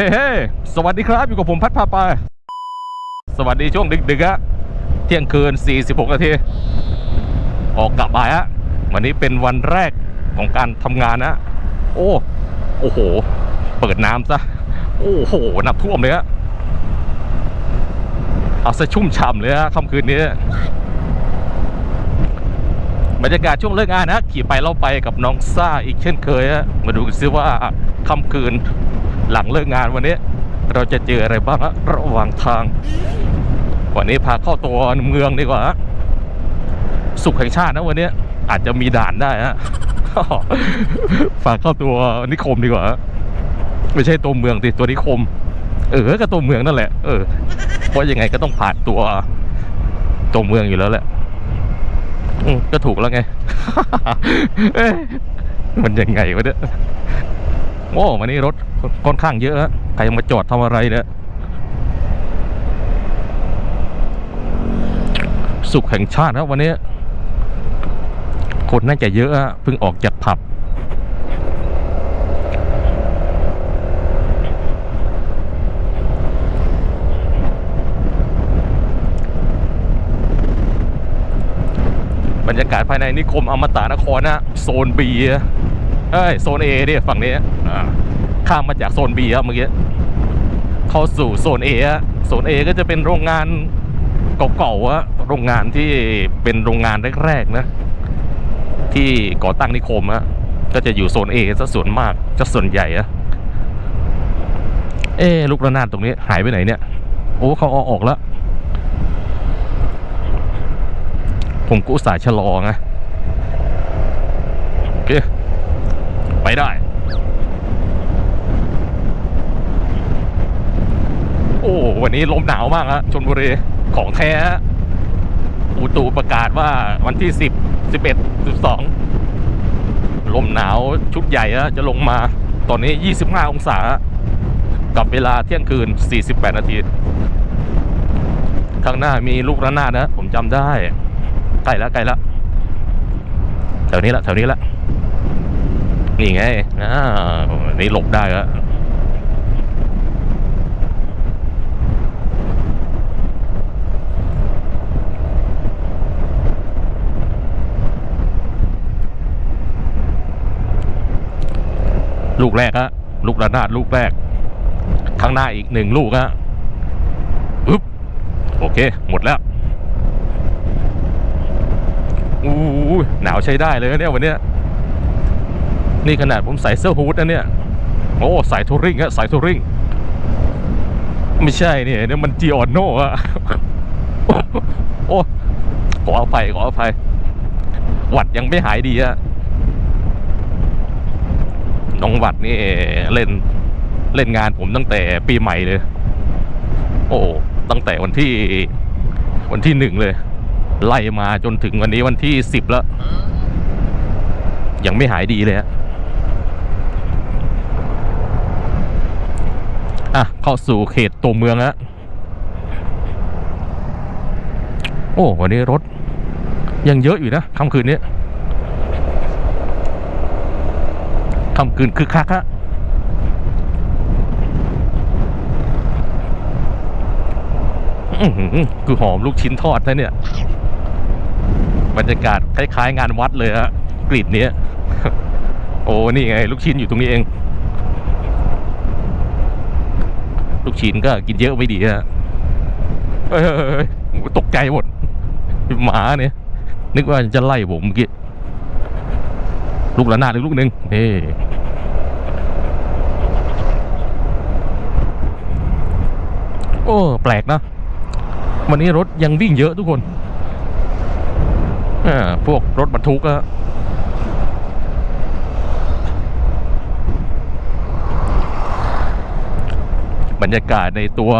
ฮ้เฮ้สวัสดีครับอยู่กับผมพัดพาไป สวัสดีช่วงดึกๆอะเที่ยงคืน 46 นาที ออกกลับบ่ายอะวันนี้เป็นวันแรกของการทำงานนะโอ้โอ้โห เปิดน้ำซะ โอ้โหน้ำท่วมเลยอะเอาซะชุ่มฉ่ำเลยอะค่ำคืนนี้บรรยากาศช่วงเลิกงานนะขี่ไปเล่าไปกับน้องซ่าอีกเช่นเคยฮะมาดูกันซิว่าค่ำคืน หลังเลิกงานวันนี้ เราจะเจออะไรบ้างระหว่างทาง วันนี้พาเข้าตัวเมืองดีกว่า สุขแห่งชาตินะวันนี้อาจจะมีด่านได้ฮะฝากเข้าตัวนิคมดีกว่าไม่ใช่ตัวเมืองติตัวนิคม เออก็ตัวเมืองนั่นแหละ เออเพราะยังไงก็ต้องผ่านตัวตัวเมืองอยู่แล้วแหละก็ถูกแล้วไงมันยังไงวะเนี่ย โอ้วันนี้รถค่อนข้างเยอะฮะใครมาจอดทำอะไรเนี่ยสุขแห่งชาติครับวันนี้ คนน่าจะเยอะฮะเพิ่งออกจากผับบรรยากาศภายในนิคมอมตะนครนะโซน B อะ เอ้ยโซน A เนี่ยฝั่งนี้ข้ามมาจากโซน B ครับเมื่อกี้เข้าสู่โซน A อะโซน A ก็จะเป็นโรงงานเก่าๆอะโรงงานที่เป็นโรงงานแรกๆนะ ที่ก่อตั้งนิคมอะก็จะอยู่โซน A ซะส่วนมากจะส่วนใหญ่อะเอ๊ลูกระนาดตรงนี้หายไปไหนเนี่ย โอ้เขาเอาออกแล้ว ผมก็อุสาห์ชะลอไงโอเค ไปได้ โอ้วันนี้ลมหนาวมากฮะชนบุรีของแท้อุตุประกาศว่าวันที่ 10 11 12 ลมหนาวชุดใหญ่ฮะจะลงมาตอนนี้ 25 องศา กับเวลาเที่ยงคืน 48 นาที ข้างหน้ามีลูกระนาดนะ ผมจำได้ ใกล้แล้วใกล้แล้วแถวนี้ละแถวนี้ละ นี่ไงนี่หลบได้แล้วลูกแรกฮะลูกระนาดลูกแรก ข้างหน้าอีกหนึ่งลูกฮะอึ๊บโอเค หมดแล้วอู้หนาวใช้ได้เลยเนี่ยวันเนี้ย นี่ขนาดผมใส่เสื้อฮูดนะเนี่ย โอ้ใส่ทัวริงฮะใส่ทัวริง ไม่ใช่เนี่ยเนี่ยมันจีออนโน่อะโอ้ขออภัยขออภัยหวัดยังไม่หายดีอะน้องหวัดนี่เล่นเล่นงานผมตั้งแต่ปีใหม่เลย โอ้ตั้งแต่วันที่วันที่หนึ่งเลย ไล่มาจนถึงวันนี้วันที่สิบแล้ว ยังไม่หายดีเลยฮะ อะ เข้าสู่เขตตัวเมืองแล้วโอ้วันนี้รถ ยังเยอะอยู่นะค่ำคืนนี้ค่ำคืนคึกคักฮะอื้อหือคือหอมลูกชิ้นทอดนะเนี่ย บรรยากาศคล้ายๆงานวัดเลยฮะกลิ่นเนี้ยโอ้นี่ไง ลูกชิ้นอยู่ตรงนี้เอง ลูกชิ้นก็กินเยอะไม่ดีฮะเฮ้ยเฮ้ยเฮ้ยโอ้ตกใจหมดหมาเนี่ย นึกว่าจะไล่ผมเมื่อกี้ลูกละนาดอีกลูกหนึ่งนี่โอ้แปลกนะ วันนี้รถยังวิ่งเยอะทุกคนอ่าพวกรถบรรทุกอะ บรรยากาศในตัว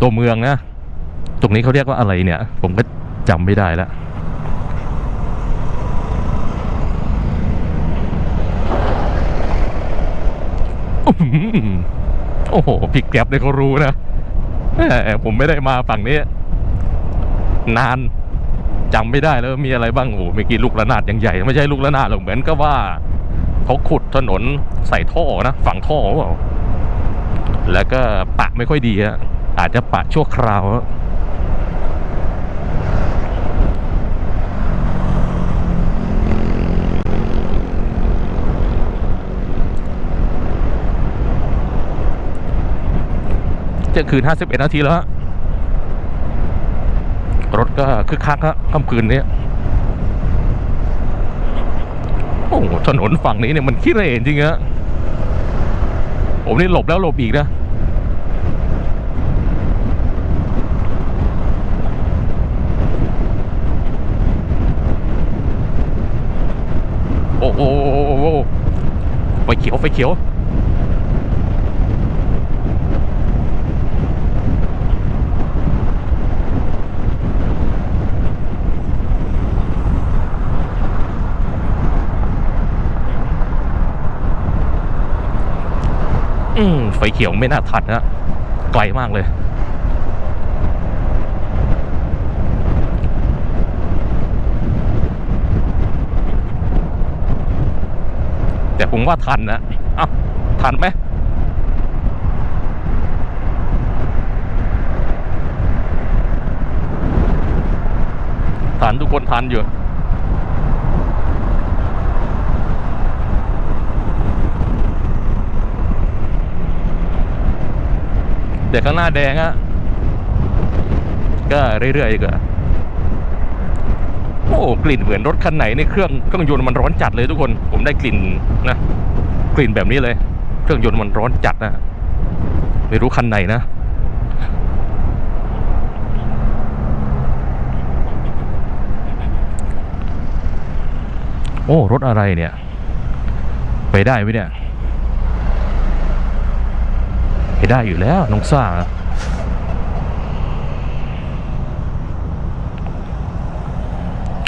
ตัวเมืองนะ ตรงนี้เขาเรียกว่าอะไรเนี่ย ผมก็จำไม่ได้แล้วโอ้โหพี่แก๊ปเนี่ยเขารู้นะผมไม่ได้มาฝั่งนี้ นานจำไม่ได้แล้วมีอะไรบ้างโอ้โหเมื่อกี้ลูกระนาดยังใหญ่ ไม่ใช่ลูกระนาดหรอกเหมือนกับว่าเขาขุดถนนใส่ท่อนะ ฝั่งท่อเปล่า แล้วก็ปะไม่ค่อยดีอะอาจจะปะชั่วคราวอะเที่ยงคืน 51 นาทีแล้วฮะ รถก็คึกคักฮะค่ำคืนนี้โอ้ถนนฝั่งนี้เนี่ยมันขี้เร่จริงฮะ ผมนี่หลบแล้วหลบอีกนะโอ้โหไฟเขียวไฟเขียว ฟเขียวไม่น่าทันนะไกลมากเลยแต่ผมว่าทันนะอ้าทันไหมทันทุกคนทันอยู่ เดี๋ยวข้างหน้าแดงอะก็เรื่อยๆอีกอะโอ้กลิ่นเหมือนรถคันไหนในเครื่องเครื่องยนต์มันร้อนจัดเลยทุกคน ผมได้กลิ่นนะกลิ่นแบบนี้เลย เครื่องยนต์มันร้อนจัดนะไม่รู้คันไหนนะโอ้รถอะไรเนี่ย ไปได้ไหมเนี่ย ไปได้อยู่แล้วน้องซ่า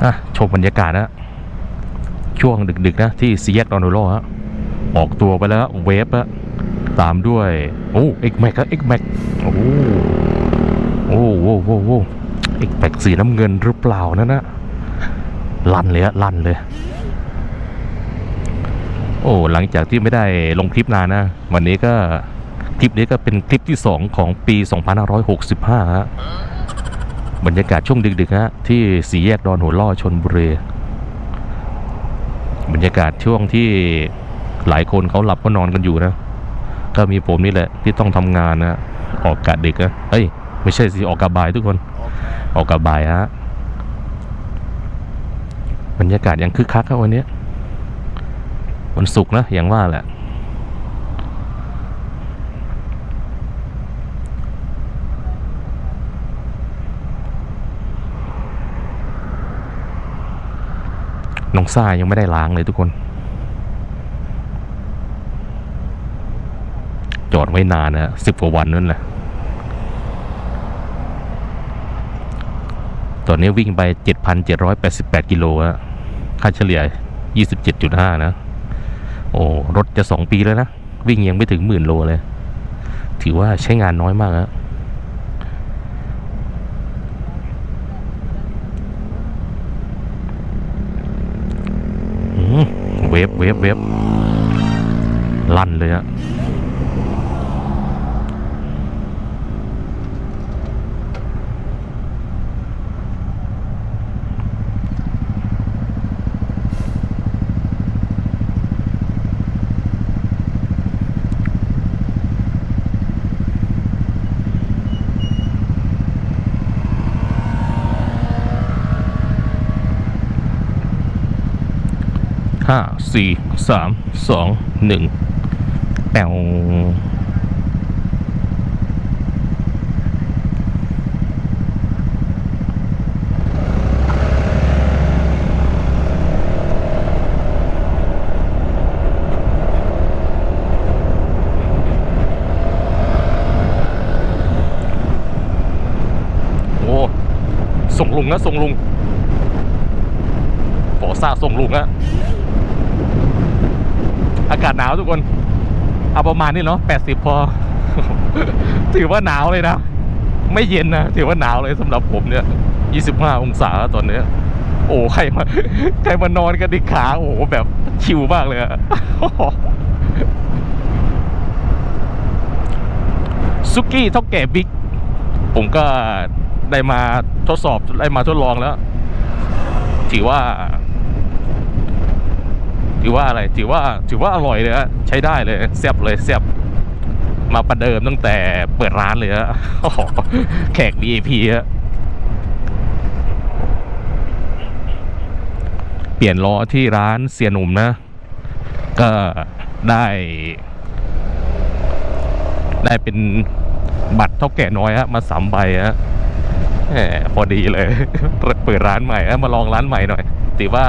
อะชมบรรยากาศนะช่วงดึกๆนะที่ซีแยกดอนโดโลฮะออกตัวไปแล้วเวฟอะตามด้วยโอ้เอ็กแม็กเอ็กแม็กโอ้โอ้โว้โว้โว้เอ็กแม็กสีน้ำเงินหรือเปล่านั่นนะลั่นเลยอะลั่นเลย โอ้หลังจากที่ไม่ได้ลงคลิปนานนะ วันนี้ก็ คลิปนี้ก็เป็นคลิปที่ 2 ของปี 2565ฮะบรรยากาศช่วงดึกๆฮะที่สีแยกดอนหัวล่อชนบุรีบรรยากาศช่วงที่หลายคนเขาหลับก็นอนกันอยู่นะ ก็มีผมนี่แหละที่ต้องทำงานนะออกกะดึกนะเฮ้ย ไม่ใช่สิออกกะบ่ายทุกคน ออกกะบ่ายฮะบรรยากาศยังคึกคักครับวันนี้วันศุกร์นะอย่างว่าแหละ น้องซ่ายังไม่ได้ล้างเลยทุกคน จอดไว้นานนะสิบกว่าวันนั่นแหละ ตอนนี้วิ่งไป 7,788 กิโลอะค่าเฉลี่ย 27.5 นะ โอ้ รถจะ 2 ปีแล้วนะ วิ่งยังไม่ถึงหมื่นโลเลย ถือว่าใช้งานน้อยมากอะ อืมเว ฟเวฟเวฟลั่นเลยอะ ห้าสี่สามสองหนึ่งแปวโอ้ส่งลุงนะส่งลุงฟอซ่าส่งลุงอะ อากาศหนาวทุกคน เอาประมาณนี้เนาะ80พอ ถือว่าหนาวเลยนะ ไม่เย็นนะ ถือว่าหนาวเลยสำหรับผมเนี่ย25องศาตอนเนี้ยโอ้ใครมาใครมานอนกันดิขา โอ้โหแบบชิวมากเลยอะซุกี้เท่าแก่บิ๊กผมก็ได้มาทดสอบได้มาทดลองแล้ว ถือว่า ถือว่าอะไรถือว่าถือว่าอร่อยเลยฮะใช้ได้เลยแซ่บเลยแซ่บมาประเดิมตั้งแต่เปิดร้านเลยฮะแขก VIP ฮะเปลี่ยนล้อที่ร้านเสียหนุ่มนะ ก็ได้ ได้เป็นบัตรเท่าแก่น้อยฮะมาสามใบฮะแหมพอดีเลย เปิดร้านใหม่ฮะมาลองร้านใหม่หน่อยถือว่า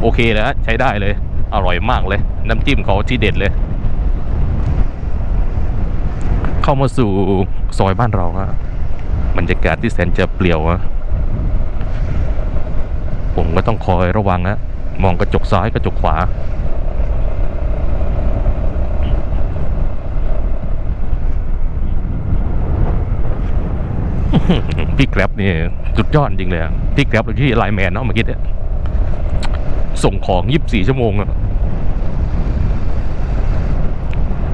โอเคแล้วฮะใช้ได้เลย อร่อยมากเลย น้ำจิ้มเขาที่เด็ดเลย เข้ามาสู่ซอยบ้านเราฮะบรรยากาศที่แสนจะเปลี่ยวฮะผมก็ต้องคอยระวังฮะมองกระจกซ้ายกระจกขวาพี่แกร็บนี่สุดยอดจริงเลยพี่แกร็บที่ไลแมนเนาะเมื่อกี้เนี่ย ส่งของยี่สิบสี่ชั่วโมงอะ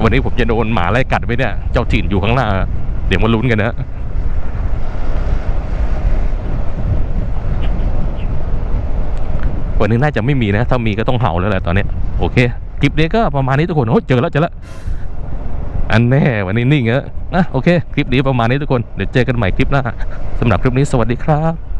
วันนี้ผมจะโดนหมาไล่กัดไปเนี่ย เจ้าถิ่นอยู่ข้างหน้า เดี๋ยวมาลุ้นกันนะวันนี้น่าจะไม่มีนะ ถ้ามีก็ต้องเห่าแล้วแหละตอนนี้โอเคคลิปนี้ก็ประมาณนี้ทุกคนโอ้เจอแล้วเจอแล้ว อันแน่วันนี้นิ่งเอะนะโอเค คลิปนี้ประมาณนี้ทุกคน เดี๋ยวเจอกันใหม่คลิปหน้าสำหรับคลิปนี้สวัสดีครับ